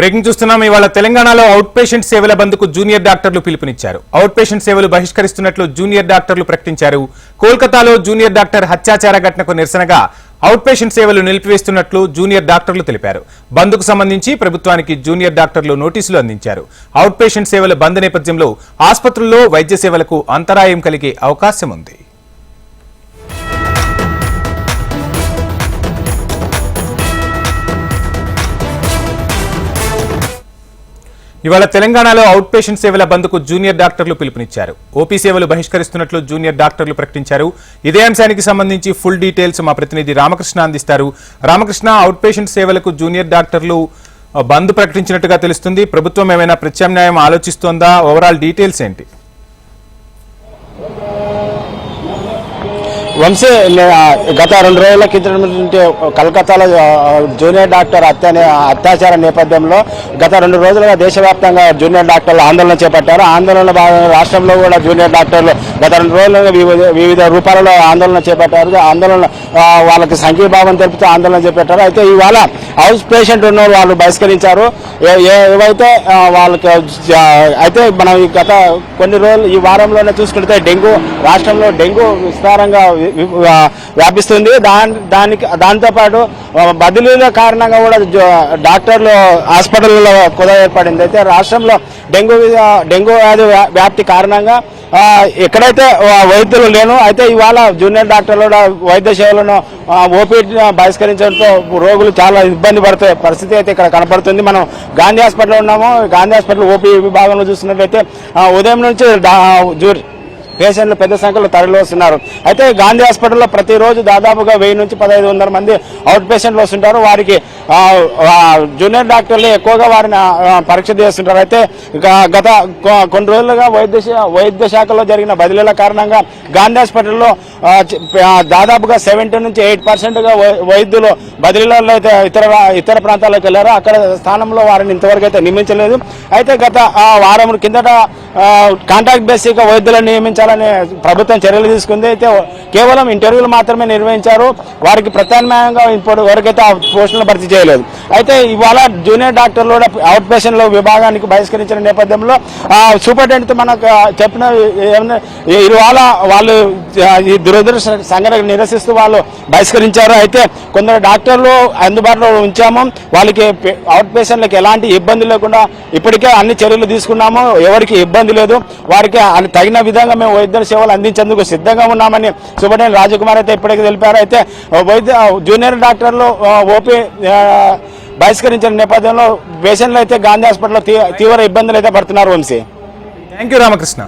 Breaking చూస్తున్నాం. ఇవాళ తెలంగాణలో అవుట్ పేషెంట్ సేవల బంద్కు జూనియర్ డాక్టర్లు పిలుపునిచ్చారు. అవుట్ పేషెంట్ సేవలు బహిష్కరిస్తున్నట్లు జూనియర్ డాక్టర్లు ప్రకటించారు. కోల్కతాలో జూనియర్ డాక్టర్ హత్యాచార ఘటనకు నిరసనగా అవుట్ పేషెంట్ సేవలు నిలిపివేస్తున్నట్లు జూనియర్ డాక్టర్లు తెలిపారు. బంద్కు సంబంధించి ప్రభుత్వానికి జూనియర్ డాక్టర్లు నోటీసులు అందించారు. అవుట్ పేషెంట్ సేవల బంద్ నేపథ్యంలో ఆసుపత్రుల్లో వైద్య సేవలకు అంతరాయం కలిగే అవకాశం ఉంది ఇవాళ తెలంగాణలో అవుట్ పేషెంట్ సేవల బంద్కు జూనియర్ డాక్టర్లు పిలుపునిచ్చారు. ఓపీ సేవలు బహిష్కరిస్తున్నట్లు జూనియర్ డాక్టర్లు ప్రకటించారు. ఇదే అంశానికి సంబంధించి ఫుల్ డీటెయిల్స్ మా ప్రతినిధి రామకృష్ణ అందిస్తారు. రామకృష్ణ అవుట్ పేషెంట్ సేవలకు జూనియర్ డాక్టర్లు బంద్ ప్రకటించినట్టుగా తెలుస్తుంది. ప్రభుత్వం ఏమైనా ప్రత్యామ్నాయం ఆలోచిస్తోందా? ఓవరాల్ డీటెయిల్స్ ఏంటి? వంశీ గత రెండు రోజుల కిందట నుండి కలకత్తాలో జూనియర్ డాక్టర్ హత్య అత్యాచార నేపథ్యంలో గత రెండు రోజులుగా దేశవ్యాప్తంగా జూనియర్ డాక్టర్లు ఆందోళన చేపట్టారు. ఆందోళన భాగంగా రాష్ట్రంలో కూడా జూనియర్ డాక్టర్లు గత రెండు రోజులుగా వివిధ వివిధ రూపాలలో ఆందోళన చేపట్టారు. ఆందోళన వాళ్ళకి సంఘీభావం తెలుపుతూ ఆందోళన చేపట్టారు. అయితే ఇవాళ హౌస్ పేషెంట్ ఉన్న వాళ్ళు బహిష్కరించారు. ఏవైతే వాళ్ళకి అయితే మనం ఈ గత కొన్ని రోజులు ఈ వారంలోనే చూసుకుంటే డెంగ్యూ రాష్ట్రంలో డెంగ్యూ విస్తారంగా వ్యాపిస్తుంది. దాని దానికి దాంతోపాటు బదిలీల కారణంగా కూడా డాక్టర్లు హాస్పిటల్లో కుద ఏర్పడింది. అయితే రాష్ట్రంలో డెంగ్యూ డెంగ్యూ వ్యాధి వ్యా- వ్యాప్తి కారణంగా ఎక్కడైతే వైద్యులు లేను అయితే ఇవాళ జూనియర్ డాక్టర్లు కూడా వైద్య సేవలను ఓపీ బహిష్కరించడంతో రోగులు చాలా ఇబ్బంది పడుతాయి పరిస్థితి అయితే ఇక్కడ కనపడుతుంది. మనం గాంధీ హాస్పిటల్లో ఉన్నాము. గాంధీ హాస్పిటల్ ఓపీ విభాగంలో చూసినట్లయితే ఉదయం నుంచి పేషెంట్లు పెద్ద సంఖ్యలో తరలి వస్తున్నారు అయితే గాంధీ హాస్పిటల్లో ప్రతిరోజు దాదాపుగా వెయ్యి నుంచి పదహైదు వందల మంది అవుట్ పేషెంట్లు వస్తుంటారు. వారికి జూనియర్ డాక్టర్లు ఎక్కువగా వారిని పరీక్ష చేస్తుంటారు. అయితే గ- గత కొన్ని రోజులుగా వైద్య వైద్య శాఖలో జరిగిన బదిలీల కారణంగా గాంధీ హాస్పిటల్లో దాదాపుగా సెవెంటీ నుంచి ఎయిట్ పర్సెంట్గా వైద్యులు బదిలీలలో అయితే ఇతర ఇతర ప్రాంతాలకు వెళ్ళారు. అక్కడ స్థానంలో వారిని ఇంతవరకు అయితే నియమించలేదు. అయితే గత ఆ, వారం కిందట కాంట్రాక్ట్ బేసిక్ వైద్యులను నియమించాలని ప్రభుత్వం చర్యలు తీసుకుంది. అయితే కేవలం ఇంటర్వ్యూలు మాత్రమే నిర్వహించారు. వారికి ప్రత్యామ్నాయంగా ఇప్పుడు వరకైతే ఆ పోస్టులను భర్తీ చేయలేదు. అయితే ఇవాళ జూనియర్ డాక్టర్లు కూడా అవుట్ పేషెంట్ల విభాగానికి బహిష్కరించిన నేపథ్యంలో సూపరింటెండెంట్ మనకు చెప్పిన ఇవాళ వాళ్ళు ఈ దురదృష్ట సంఘటన నిరసిస్తూ వాళ్ళు బహిష్కరించారు. అయితే కొందరు డాక్టర్లు అందుబాటులో ఉంచాము. వాళ్ళకి అవుట్ పేషెంట్లకు ఎలాంటి ఇబ్బంది లేకుండా ఇప్పటికే అన్ని చర్యలు తీసుకున్నాము. ఎవరికి ఇబ్బంది లేదు. వారికి తగిన విధంగా మేము వైద్యుల సేవలు అందించేందుకు సిద్ధంగా ఉన్నామని సుబ్రహ్మణ్యం రాజకుమార్ అయితే ఇప్పటికీ తెలిపారు. అయితే వైద్య జూనియర్ డాక్టర్లు ఓపీ బహిష్కరించిన నేపథ్యంలో పేషెంట్లు అయితే గాంధీ హాస్పిటల్లో తీవ్ర ఇబ్బందులు అయితే పడుతున్నారు వంశీ. Thank you Ramakrishna.